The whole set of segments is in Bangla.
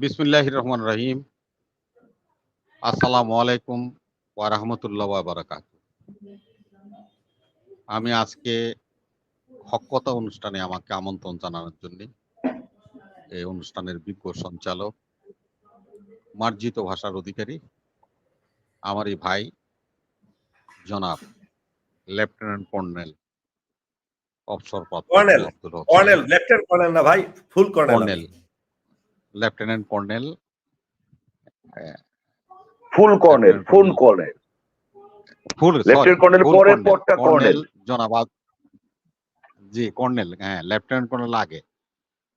বিসমিল্লাহ রহমান রহিম। আসসালামু আলাইকুম ওয়া রাহমাতুল্লাহ ওয়া আমি আজকে হককথা অনুষ্ঠানে আমাকে আমন্ত্রণ জানানোর জন্য এই অনুষ্ঠানের বিজ্ঞ সঞ্চালক মার্জিত ভাষার অধিকারী আমার এই ভাই জনাব লেফটেন্যান্ট কর্নেল অবসরপ্রাপ্ত কর্নেল, কর্নেল লেফটেন্যান্ট কর্নেল না ভাই full colonel. Colonel. Lieutenant colonel full colonel full colonel full lieutenant colonel পরের পদটা কর্নেল জনাব জি কর্নেল হ্যাঁ লেফটেন্যান্ট কর্নেল আগে।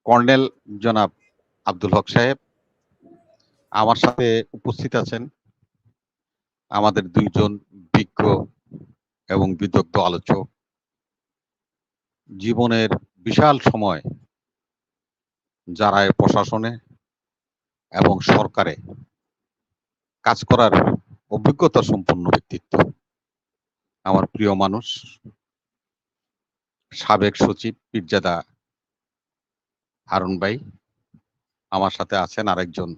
কর্নেল জনাব আব্দুল হক সাহেব আমার সাথে উপস্থিত আছেন। আমাদের দুইজন বিজ্ঞ এবং বিদগ্ধ আলোচক। জীবনের বিশাল সময় যারা প্রশাসনে এবং সরকারে কাজ করার অভিজ্ঞতা সম্পন্ন ব্যক্তিত্ব। আমার প্রিয় মানুষ, সাবেক সচিব পীরজাদা হারুন ভাই, আমার সাথে আছেন আরেকজন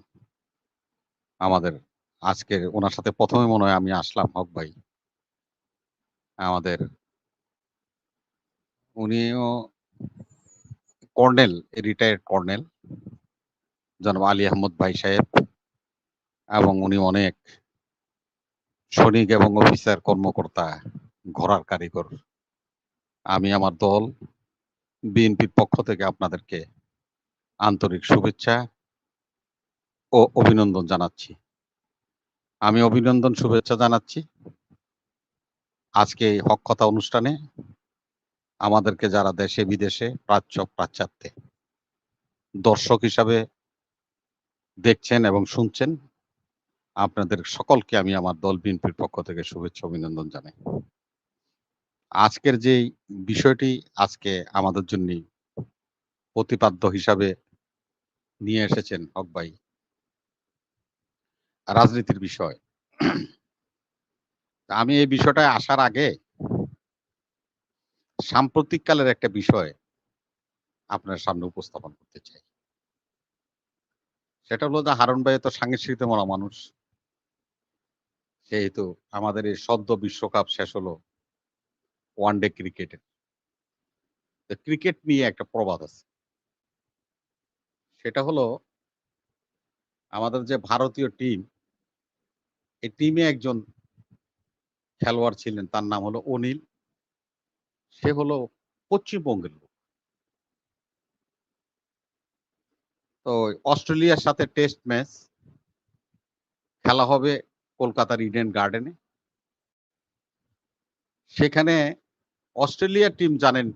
আমাদের আজকে ওনার সাথে প্রথমে মনে হয় আমি আসলাম, হক ভাই। আমাদের উনিও কর্নেল রিটায়ার্ড কর্নেল। জনাব আলী আহমদ ভাই সাহেব এবং উনি অনেক সৈনিক এবং অফিসার কর্মকর্তা ঘোরার কারিগর। আমি আমার দল, বিএনপির পক্ষ থেকে আপনাদেরকে আন্তরিক শুভেচ্ছা ও অভিনন্দন জানাচ্ছি। আমি অভিনন্দন শুভেচ্ছা জানাচ্ছি। আজকে এই অনুষ্ঠানে আমাদেরকে যারা দেশে বিদেশে প্রাচ্য প্রাচ্যাত্যে দর্শক হিসাবে দেখছেন এবং শুনছেন, আপনাদের সকলকে আমি আমার দল বিএনপির পক্ষ থেকে শুভেচ্ছা অভিনন্দন জানাই। আজকের যে বিষয়টি আজকে আমাদের জন্য প্রতিপাদ্য হিসাবে নিয়ে এসেছেন হক ভাই, রাজনীতির বিষয়। আমি এই বিষয়টায় আসার আগে সাম্প্রতিককালের একটা বিষয় আপনার সামনে উপস্থাপন করতে চাই। সেটা হলো যে হারুন ভাই তো সাংস্কৃতিক মরা মানুষ। সেহেতু আমাদের এই সদ্য বিশ্বকাপ শেষ হলো ওয়ান ডে ক্রিকেটে ক্রিকেট নিয়ে একটা প্রবাদ আছে। সেটা হলো আমাদের যে ভারতীয় টিম এই টিমে একজন খেলোয়াড় ছিলেন, তার নাম হলো অনিল। সে হলো পশ্চিমবঙ্গের লোক তো অস্ট্রেলিয়ার সাথে টেস্ট ম্যাচ খেলা হবে কলকাতার ইডেন গার্ডেনে। সেখানে অস্ট্রেলিয়ার টিম জানেন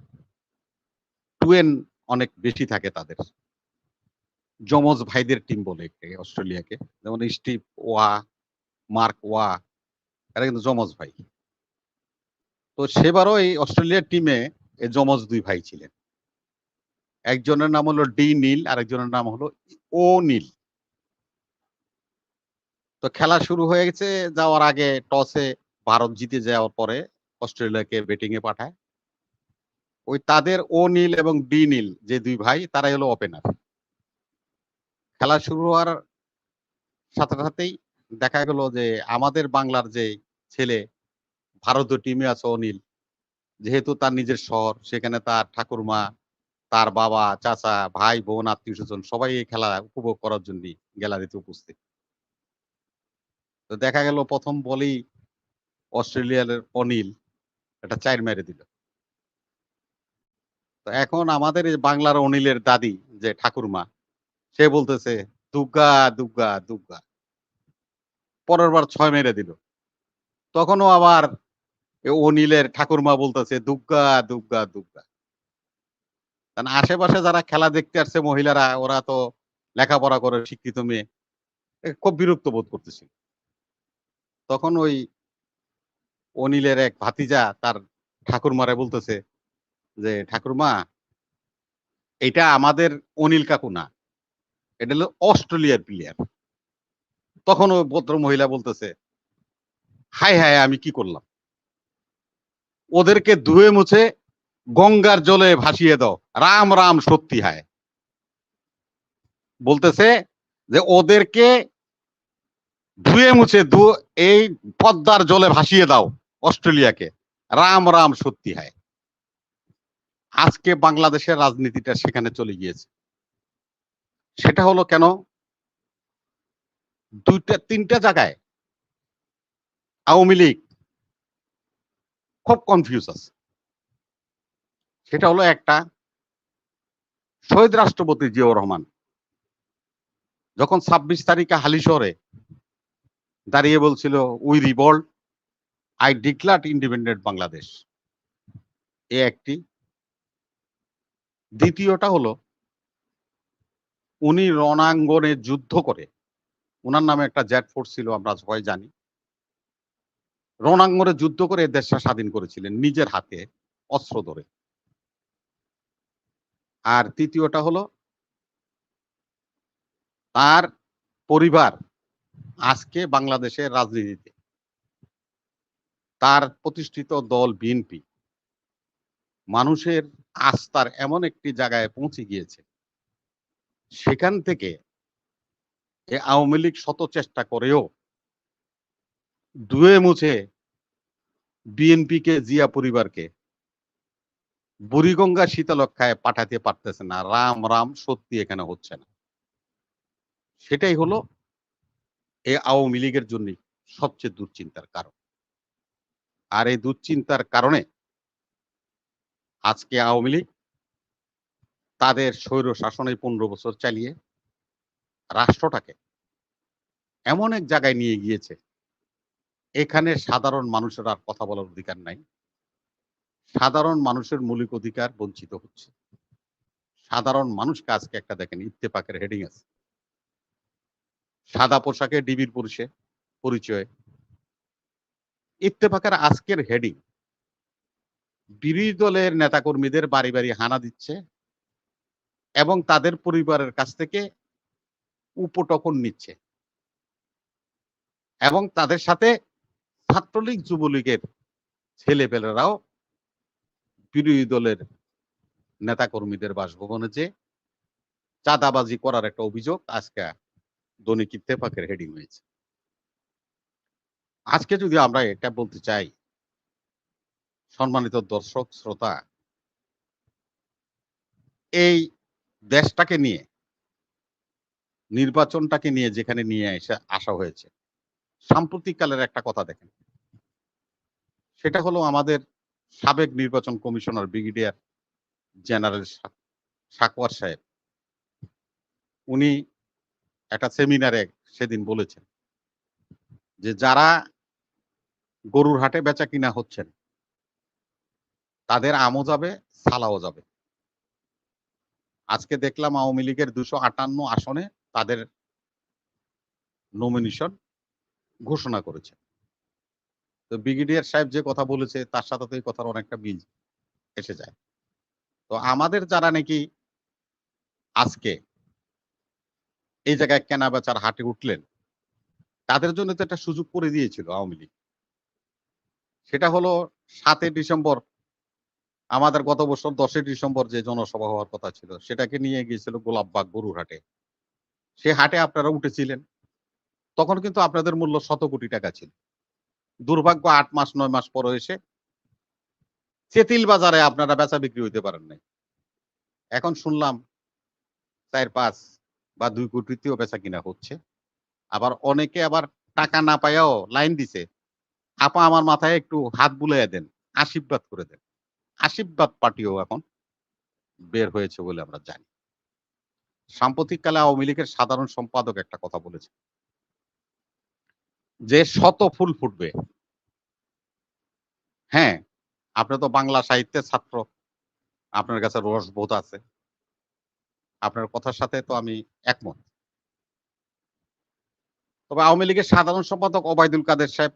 টুয়েন অনেক বেশি থাকে তাদের। যমজ ভাইদের টিম বলে অস্ট্রেলিয়াকে। যেমন স্টিভ ওয়া, মার্ক ওয়া, এরা কিন্তু যমজ ভাই। তো সেবারও এই অস্ট্রেলিয়ার টিমে এই যমজ দুই ভাই ছিলেন। একজনের নাম হলো ডি নীল আর একজনের নাম হলো ও নীল। তো খেলা শুরু হয়ে গেছে, যাওয়ার আগে টসে ভারত জিতে যাওয়ার পরে অস্ট্রেলিয়াকে ব্যাটিং এ পাঠায়। ওই তাদের ও নীল এবং ডি নীল, যে দুই ভাই, তারাই হলো ওপেনার খেলা শুরু হওয়ার সাথে সাথেই দেখা গেল যে আমাদের বাংলার যে ছেলে, ভারতীয় টিমে আছে অনিল, যেহেতু তার নিজের শহর, সেখানে তার ঠাকুরমা তার বাবা, চাচা, ভাই, বোন, আত্মীয় স্বজন সবাই এই খেলা উপভোগ করার জন্য গ্যালারিতে উপস্থিত। তো দেখা গেল প্রথম বলেই অস্ট্রেলিয়ার অনিল একটা চার মেরে দিল। তো এখন আমাদের এই বাংলার অনিলের দাদি যে ঠাকুরমা, সে বলতেছে দুগ্গা দুগ্গা দুগ্গা পরের বার ছয় মেরে দিল। তখনও আবার অনিলের ঠাকুরমা বলতেছে দুগ্গা দুগ্গা দুর্গা কারণ আশেপাশে যারা খেলা দেখতে আসছে মহিলারা, ওরা তো লেখাপড়া করে শিক্ষিত মেয়ে। খুব বিরক্ত বোধ করতেছিল তখন ওই অনিলের এক ভাতিজা তার ঠাকুরমারে বলতেছে যে, ঠাকুরমা, এটা আমাদের অনিল কাকু না। এটা হলো অস্ট্রেলিয়ার প্লেয়ার তখন ওই ভদ্র মহিলা বলতেছে হাই হাই আমি কি করলাম? ওদেরকে ধুয়ে মুছে গঙ্গার জলে ভাসিয়ে দাও। রাম রাম, সত্যি হায়। বলতেছে যে ওদেরকে ধুয়ে মুছে এই পদ্মার জলে ভাসিয়ে দাও অস্ট্রেলিয়াকে। রাম রাম, সত্যি হয়। আজকে বাংলাদেশের রাজনীতিটা সেখানে চলে গিয়েছে। সেটা হলো কেন? দুইটা, তিনটা জায়গায় আওয়ামী লীগ খুব কনফিউজ আছে। সেটা হলো একটা শহীদ রাষ্ট্রপতি জিয়াউর রহমান। যখন ছাব্বিশ তারিখে হালিশহরে দাঁড়িয়ে বলছিল we revolt I declare independent Bangladesh এ একটি। দ্বিতীয়টা হলো, উনি রণাঙ্গনে যুদ্ধ করে ওনার নামে একটা জেট ফোর্স ছিল, আমরা সবাই জানি, রণাঙ্গনে যুদ্ধ করে দেশটা স্বাধীন করেছিলেন নিজের হাতে অস্ত্র ধরে। আর তৃতীয়টা হলো তার পরিবার আজকে বাংলাদেশের রাজনীতিতে। তার প্রতিষ্ঠিত দল বিএনপি। মানুষের আস্থার এমন একটি জায়গায় পৌঁছে গিয়েছে। সেখান থেকে এ আওয়ামী লীগ শত চেষ্টা করেও দুয়ে মুছে বিএনপিকে, জিয়া পরিবারকে বুড়িগঙ্গা শীতলক্ষায় পাঠাতে পারতেছে না। রাম রাম সত্যি এখানে হচ্ছে না। সেটাই হলো এই আওয়ামী লীগের জন্য সবচেয়ে দুশ্চিন্তার কারণ। আর এই দুশ্চিন্তার কারণে আজকে আওয়ামী লীগ তাদের স্বৈর শাসনে পনেরো বছর চালিয়ে রাষ্ট্রটাকে এমন এক জায়গায় নিয়ে গিয়েছে এখানে সাধারণ মানুষের আর কথা বলার অধিকার নাই। সাধারণ মানুষের মৌলিক অধিকার বঞ্চিত হচ্ছে। সাধারণ মানুষকে আজকে একটা দেখেন, ইত্তেফাকের হেডিং আছে। সাদা পোশাকে ডিবির পুরুষে পরিচয়। ইত্তেফাকের আজকের হেডিং বিরোধী দলের নেতাকর্মীদের বাড়ি বাড়ি হানা দিচ্ছে এবং তাদের পরিবারের কাছ থেকে উপটকন নিচ্ছে এবং তাদের সাথে ছাত্রলীগ যুবলীগের ছেলেপেলেরাও বিরোধী দলের নেতাকর্মীদের বাসভবনে যে চাঁদাবাজি করার একটা অভিযোগ আজকে দৈনিক ইত্তেফাকের হেডিং হয়েছে। আজকে যদি আমরা এটা বলতে চাই, সম্মানিত দর্শক, শ্রোতা, এই দেশটাকে নিয়ে, নির্বাচনটাকে নিয়ে যেখানে নিয়ে এসে আসা হয়েছে, সাম্প্রতিককালের একটা কথা দেখেন। সেটা হলো আমাদের সাবেক নির্বাচন কমিশনার ব্রিগেডিয়ার জেনারেল সাকওয়ার সাহেব। উনি একটা সেমিনারে সেদিন বলেছেন যে যারা গরুর হাটে বেচা কিনা হচ্ছেন, তাদের আমও যাবে, সালাও যাবে। আজকে দেখলাম আওয়ামী লীগের দুশো আটান্ন আসনে তাদের নমিনেশন ঘোষণা করেছে তো ব্রিগেডিয়ার সাহেব যে কথা বলেছে, তার সাথে তো এই কথার অনেকটা মিল এসে যায়। তো আমাদের যারা নাকি আজকে এই জায়গায় কেনা বেচার হাটে উঠলেন, তাদের জন্য তো একটা সুযোগ করে দিয়েছিল আওয়ামী লীগ। সেটা হলো সাতই ডিসেম্বর, আমাদের গত বছর দশই ডিসেম্বর যে জনসভা হওয়ার কথা ছিল, সেটাকে নিয়ে গিয়েছিল গোলাপবাগ গরুর হাটে সে হাটে আপনারা উঠেছিলেন, তখন কিন্তু আপনাদের মূল্য শত কোটি টাকা ছিল। দুর্ভাগ্য আট মাস, নয় মাস পর এসে চেতিল বাজারে আপনারা বেচা বিক্রি হইতে পারেন নাই। এখন শুনলাম চার, পাঁচ বা দুই কোটিতেও বেচা কিনা হচ্ছে। আবার অনেকে আবার টাকা না পাইয়াও লাইন দিছে। আপা আমার মাথায় একটু হাত বুলাইয়া দেন, আশীর্বাদ করে দেন। আশীর্বাদ পার্টিও এখন বের হয়েছে বলে আমরা জানি। সাম্প্রতিককালে আওয়ামী লীগের সাধারণ সম্পাদক একটা কথা বলেছে যে শত ফুল ফুটবে। হ্যাঁ আপনি তো বাংলা সাহিত্যের ছাত্র। আপনার কাছে রসবোধ আছে। আপনার কথার সাথে তো আমি একমত। তবে আওয়ামী লীগের সাধারণ সম্পাদক ওবায়দুল কাদের সাহেব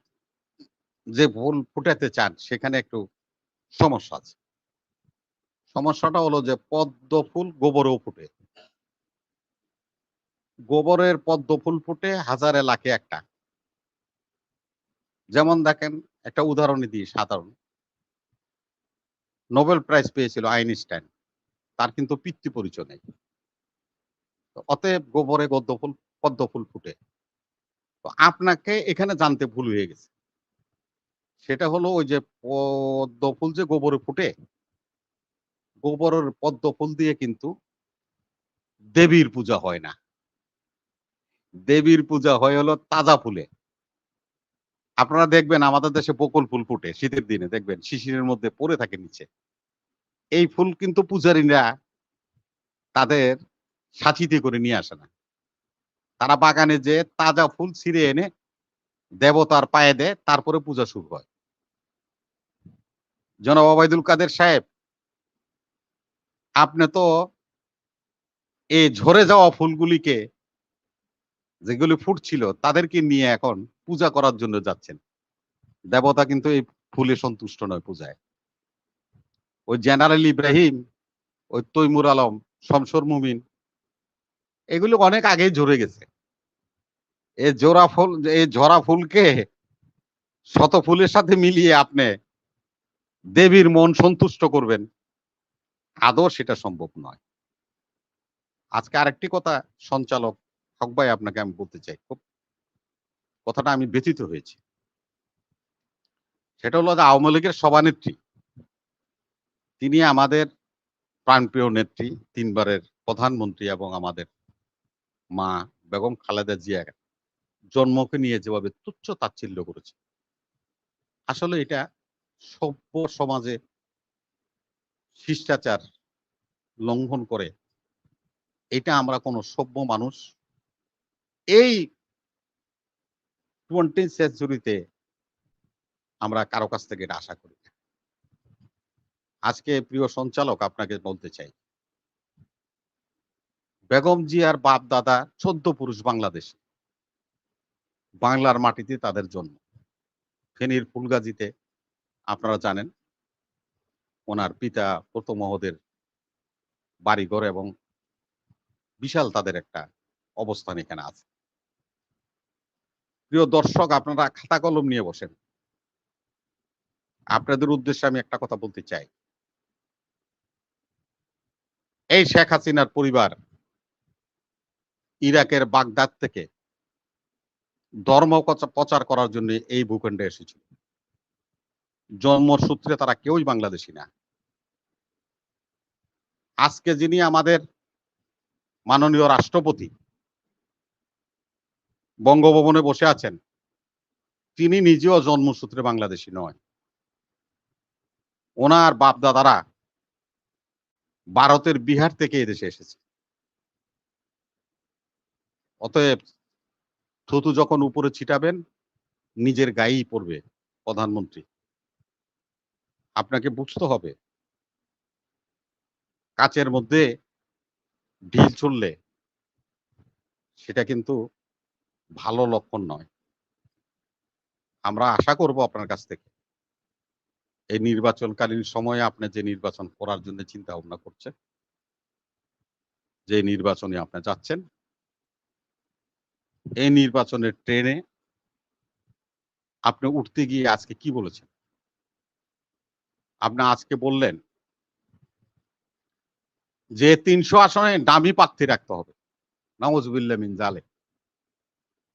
যে ভুল ফুটাতে চান, সেখানে একটু সমস্যা আছে। সমস্যাটা হলো যে পদ্ম ফুল গোবরেও ফুটে। গোবরের পদ্ম ফুল ফুটে হাজারে লাখে একটা। যেমন দেখেন, একটা উদাহরণ দিই, সাধারণ। নোবেল প্রাইজ পেয়েছিল আইনস্টাইন। তার কিন্তু পিতৃ পরিচয় নেই। অতএব গোবরে গদ্য ফুল, পদ্ম ফুল ফুটে। তো আপনাকে এখানে জানতে ভুল হয়ে গেছে। সেটা হলো ওই যে পদ্ম ফুল যে গোবরে ফুটে, গোবরের পদ্ম ফুল দিয়ে কিন্তু দেবীর পূজা হয় না। দেবীর পূজা হয় হলো তাজা ফুলে। আপনারা দেখবেন আমাদের দেশে বকুল ফুল ফুটে, শীতের দিনে। দেখবেন, শিশিরের মধ্যে পড়ে থাকে নিচে। এই ফুল কিন্তু পূজারীরা তাদের সাথীতে করে নিয়ে আসে না। তারা বাগানে যে তাজা ফুল ছিঁড়ে এনে দেবতার পায়ে দেয়, তারপরে পূজা শুরু হয়। জনাব ওবায়দুল কাদের সাহেব, আপনি তো এই ঝরে যাওয়া ফুলগুলিকে যেগুলি ফুটছিল, তাদেরকে নিয়ে এখন পূজা করার জন্য যাচ্ছেন। দেবতা কিন্তু এই ফুলে সন্তুষ্ট নয় পূজায়। ওই জেনারেল ইব্রাহিম, ওই তৈমুর আলম, শমসর মুমিন, এগুলো অনেক আগেই ঝরে গেছে। এই জোড়া ফুল এই ঝরা ফুলকে শত ফুলের সাথে মিলিয়ে আপনি দেবীর মন সন্তুষ্ট করবেন। আদৌ সেটা সম্ভব নয়। আজকে আরেকটি কথা সঞ্চালক হক ভাই আপনাকে আমি বলতে চাই। খুব কথাটা আমি ব্যথিত হয়েছি। সেটা হলো যে আওয়ামী লীগের সভানেত্রী। তিনি আমাদের প্রাণপ্রিয় নেত্রী, তিনবারের প্রধানমন্ত্রী এবং আমাদের মা বেগম খালেদা জিয়া জন্মকে নিয়ে যেভাবে তুচ্ছ তাচ্ছিল্য করেছে। আসলে এটা সভ্য সমাজে শিষ্টাচার লঙ্ঘন করে। এটা আমরা কোন সভ্য মানুষ, এই টোয়েন্টি সেঞ্চুরিতে আমরা কারও কাছ থেকে এটা আশা করি না। আজকে প্রিয় সঞ্চালক, আপনাকে বলতে চাই, বেগম জিয়ার বাপ দাদা চোদ্দ পুরুষ বাংলাদেশ, বাংলার মাটিতে তাদের জন্ম ফেনীর ফুলগাজীতে, আপনারা জানেন, ওনার পিতা প্রথম মহোদের বাড়িঘর এবং বিশাল তাদের একটা অবস্থান এখানে আছে প্রিয় দর্শক, আপনারা খাতা কলম নিয়ে বসেন। আপনাদের উদ্দেশ্যে আমি একটা কথা বলতে চাই। এই শেখ হাসিনার পরিবার ইরাকের বাগদাদ থেকে ধর্ম প্রচার করার জন্য এই ভূখণ্ডে এসেছিল। জন্মসূত্রে তারা কেউই বাংলাদেশি না। আজকে যিনি আমাদের মাননীয় রাষ্ট্রপতি বঙ্গভবনে বসে আছেন। তিনি নিজেও জন্মসূত্রে বাংলাদেশি নয়। ওনার বাপ দাদারা ভারতের বিহার থেকে এদেশে এসেছে। অতএব থুতু যখন উপরে ছিটাবেন, নিজের গায়েই পড়বে প্রধানমন্ত্রী। আপনাকে বুঝতে হবে, কাচের মধ্যে ঢিল ছুড়লে সেটা কিন্তু ভালো লক্ষণ নয়। আমরা আশা করব আপনার কাছ থেকে। এই নির্বাচনকালীন সময়ে আপনি যে নির্বাচন করার জন্য চিন্তা ভাবনা করছেন, যে নির্বাচনে আপনি যাচ্ছেন, এই নির্বাচনের ট্রেনে আপনি উঠতে গিয়ে আজকে কি বলেছেন? আপনি আজকে বললেন যে তিনশো আসনে দামি প্রার্থী রাখতে হবে। নওয়াজুবিল্লাহ মিন জালে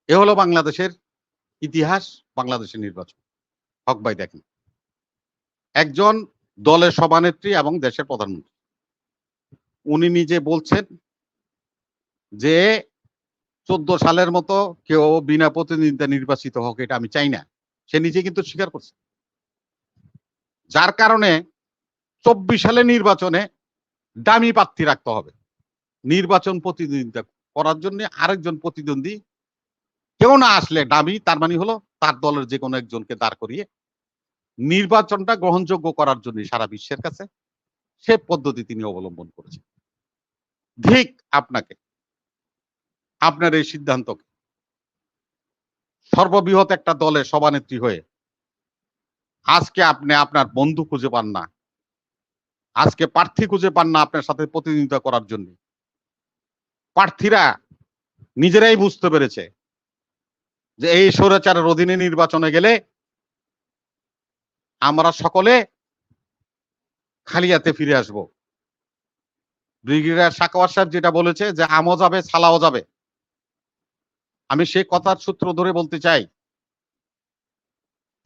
এ হলো বাংলাদেশের ইতিহাস, বাংলাদেশের নির্বাচন। হক ভাই দেখেন। একজন দলের সভানেত্রী এবং দেশের প্রধানমন্ত্রী। উনি নিজে বলছেন যে, চোদ্দ সালের মতো কেউ বিনা প্রতিনিধিতা নির্বাচিত হোক, এটা আমি চাই না। সে নিজে কিন্তু স্বীকার করছে। যার কারণে চব্বিশ সালে নির্বাচনে দামি প্রার্থী রাখতে হবে। নির্বাচন প্রতিদ্বন্দ্বিতা করার জন্য আরেকজন প্রতিদ্বন্দ্বী কেউ না আসলে দামি, তার মানে হলো তার দলের যে কোনো একজনকে দাঁড় করিয়ে নির্বাচনটা গ্রহণযোগ্য করার জন্য সারা বিশ্বের কাছে সে পদ্ধতি তিনি অবলম্বন করেছেন। ঠিক আপনাকে, আপনার এই সিদ্ধান্তকে সর্ববৃহৎ একটা দলে সভানেত্রী হয়ে আজকে আপনি আপনার বন্ধু খুঁজে পান না, আজকে প্রার্থী খুঁজে পান না আপনার সাথে প্রতিনিধিত্ব করার জন্য। প্রার্থীরা নিজেরাই বুঝতে পেরেছে যে এই স্বৈরাচারের অধীনে নির্বাচনে গেলে আমরা সকলে খালিয়াতে ফিরে আসব। ব্রিগেডিয়ার সাকওয়ার সাহেব যেটা বলেছে যে, আমও যাবে, ছালাও যাবে। আমি সেই কথার সূত্র ধরে বলতে চাই,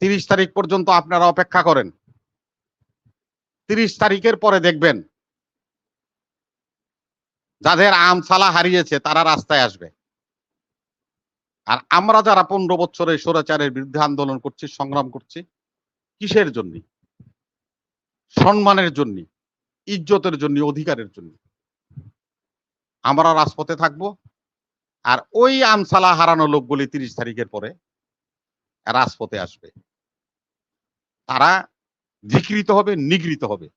তিরিশ তারিখ পর্যন্ত আপনারা অপেক্ষা করেন। তিরিশ তারিখের পরে দেখবেন, যাদের আমসালা হারিয়েছে, তারা রাস্তায় আসবে। আর আমরা যারা পনেরো বছরে স্বৈরাচারের বিরুদ্ধে আন্দোলন করছি, সংগ্রাম করছি, কিসের জন্য? সম্মানের জন্য, ইজ্জতের জন্য, অধিকারের জন্য। আমরা রাজপথে থাকব আর ওই আমসালা হারানো লোকগুলি তিরিশ তারিখের পরে রাজপথে আসবে। তারা ধিকৃত হবে, নিগৃহীত হবে।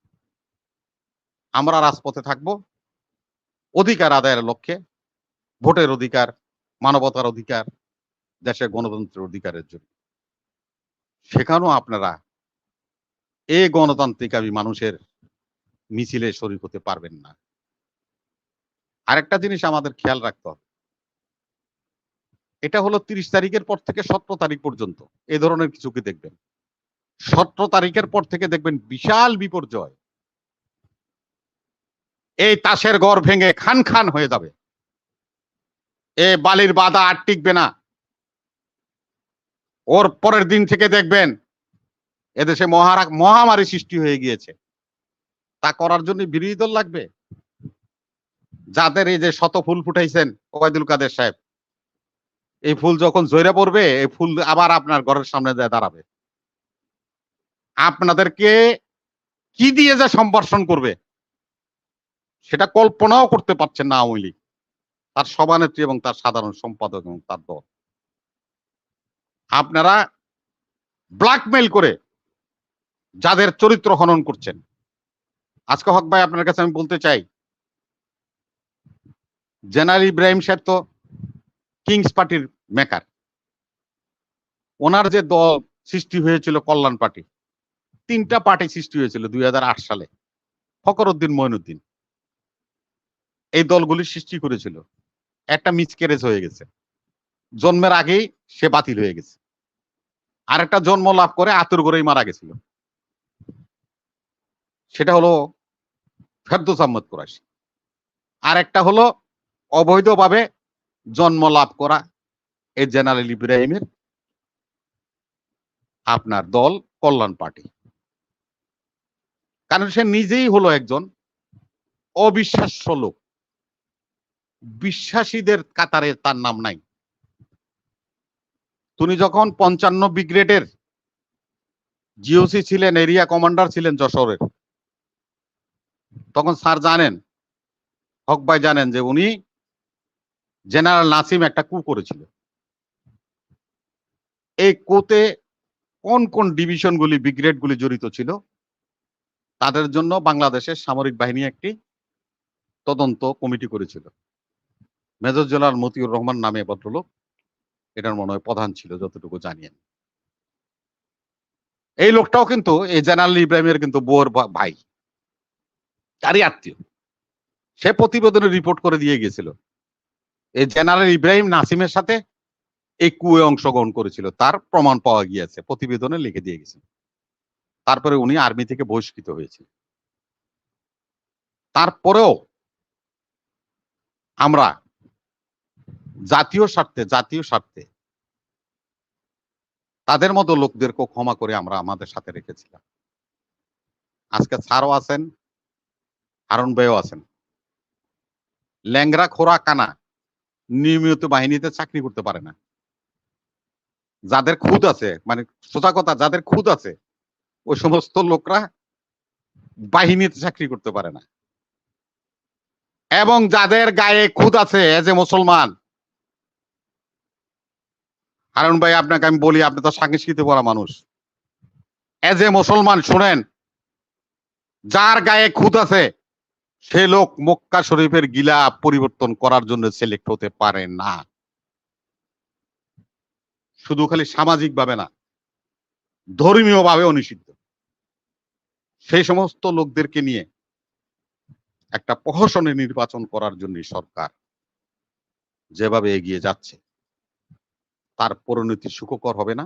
আমরা রাজপথে থাকব। অধিকার আদায়ের লক্ষ্যে, ভোটের অধিকার, মানবতার অধিকার দেশের গণতন্ত্রের অধিকারের জন্য। সেখানেও আপনারা এই গণতান্ত্রিক আমি মানুষের মিছিলে শরীর হতে পারবেন না। আরেকটা জিনিস আমাদের খেয়াল রাখতে হবে। এটা হলো তিরিশ তারিখের পর থেকে সতেরো তারিখ পর্যন্ত, এ ধরনের কিছুকে দেখবেন? সতেরো তারিখের পর থেকে দেখবেন বিশাল বিপর্যয়। এই তাসের ঘর ভেঙে খান খান হয়ে যাবে। এ বালির বাধা আর টিকবে না। ওর পরের দিন থেকে দেখবেন এদেশে মহারা মহামারী সৃষ্টি হয়ে গিয়েছে। তা করার জন্য বিরোধী দল লাগবে? যাদের এই যে শত ফুল ফুটাইছেন ওবায়দুল কাদের সাহেব, এই ফুল যখন জয়রা পড়বে, এই ফুল আবার আপনার ঘরের সামনে যায় দাঁড়াবে। আপনাদেরকে কি দিয়ে যে সম্ভাষণ করবে, সেটা কল্পনাও করতে পারছেন না আওয়ামী লীগ। তার সভানেত্রী এবং তার সাধারণ সম্পাদক এবং তার দল। আপনারা ব্ল্যাকমেল করে যাদের চরিত্র হনন করছেন। আজকে হক ভাই আপনার কাছে আমি বলতে চাই, জেনারেল ইব্রাহিম সাহেব তো কিংস পার্টির মেকার ওনার যে দল সৃষ্টি হয়েছিল কল্যাণ পার্টি, তিনটা পার্টি সৃষ্টি হয়েছিল দুই হাজার আট সালে ফকরউদ্দিন মইনুদ্দিন। এই দলগুলি সৃষ্টি করেছিল। একটা মিসক্যারেজ হয়ে গেছে। জন্মের আগেই সে বাতিল হয়ে গেছে। আরেকটা জন্ম লাভ করে আতুর করেই মারা গেছিল। সেটা হলো ফেরদৌস আহমদ কুরাশি আর একটা হলো অবৈধভাবে জন্ম লাভ করা এই জেনারেল ইব্রাহিমের আপনার দল, কল্যাণ পার্টি। কারণ সে নিজেই হলো একজন অবিশ্বাস্য লোক। বিশ্বাসীদের কাতারে তার নাম নাই। তিনি যখন পঞ্চান্ন ব্রিগেডের জিওসি ছিলেন, এরিয়া কমান্ডার ছিলেন যশোরের, তখন স্যার জানেন, হক ভাই জানেন যে উনি জেনারেল নাসিম একটা কু করেছিল এই কোতে কোন কোন ডিভিশনগুলি ব্রিগেডগুলি জড়িত ছিল, তাদের জন্য বাংলাদেশের সামরিক বাহিনী একটি তদন্ত কমিটি করেছিল। মেজর জেনারেল মতিউর রহমান নামে ভদ্রলোক। এটার মনে হয় প্রধান ছিল, যতটুকু জানিয়েন। এই লোকটাও কিন্তু, এই জেনারেল ইব্রাহিমের কিন্তু বউর ভা- ভাই। তারই আত্মীয়। সে প্রতিবেদনে রিপোর্ট করে দিয়ে গেছিল এই জেনারেল ইব্রাহিম নাসিমের সাথে এই কুয়ে অংশগ্রহণ করেছিল। তার প্রমাণ পাওয়া গিয়েছে, প্রতিবেদনে লিখে দিয়ে গেছে। তারপরে উনি আর্মি থেকে বহিষ্কৃত হয়েছিল। তারপরেও আমরা জাতীয় স্বার্থে জাতীয় স্বার্থে। তাদের মতো লোকদেরকে ক্ষমা করে আমরা আমাদের সাথে রেখেছিলাম। আজকে স্যারও আছেন, হারুন ভাইও আছেন। ল্যাংরা খোরা কানা নিয়মিত বাহিনীতে চাকরি করতে পারে না। যাদের খুদ আছে মানে সোজা কথা, যাদের খুদ আছে, ওই সমস্ত লোকরা বাহিনীতে চাকরি করতে পারে না। এবং যাদের গায়ে খুদ আছে এজ এ মুসলমান হারুন ভাই, আপনাকে আমি বলি, আপনি তো সাংস্কৃতিক পড়া মানুষ। এজ এ মুসলমান, শুনেন, যার গায়ে খুদ আছে, সে লোক মক্কা শরীফের গিলা পরিবর্তন করার জন্য সিলেক্ট হতে পারে না। শুধু খালি সামাজিক ভাবে না ধর্মীয় ভাবেও নিষিদ্ধ। সেই সমস্ত লোকদেরকে নিয়ে একটা প্রহসনের নির্বাচন করার জন্য সরকার যেভাবে এগিয়ে যাচ্ছে। তার পরিণতি সুখকর হবে না।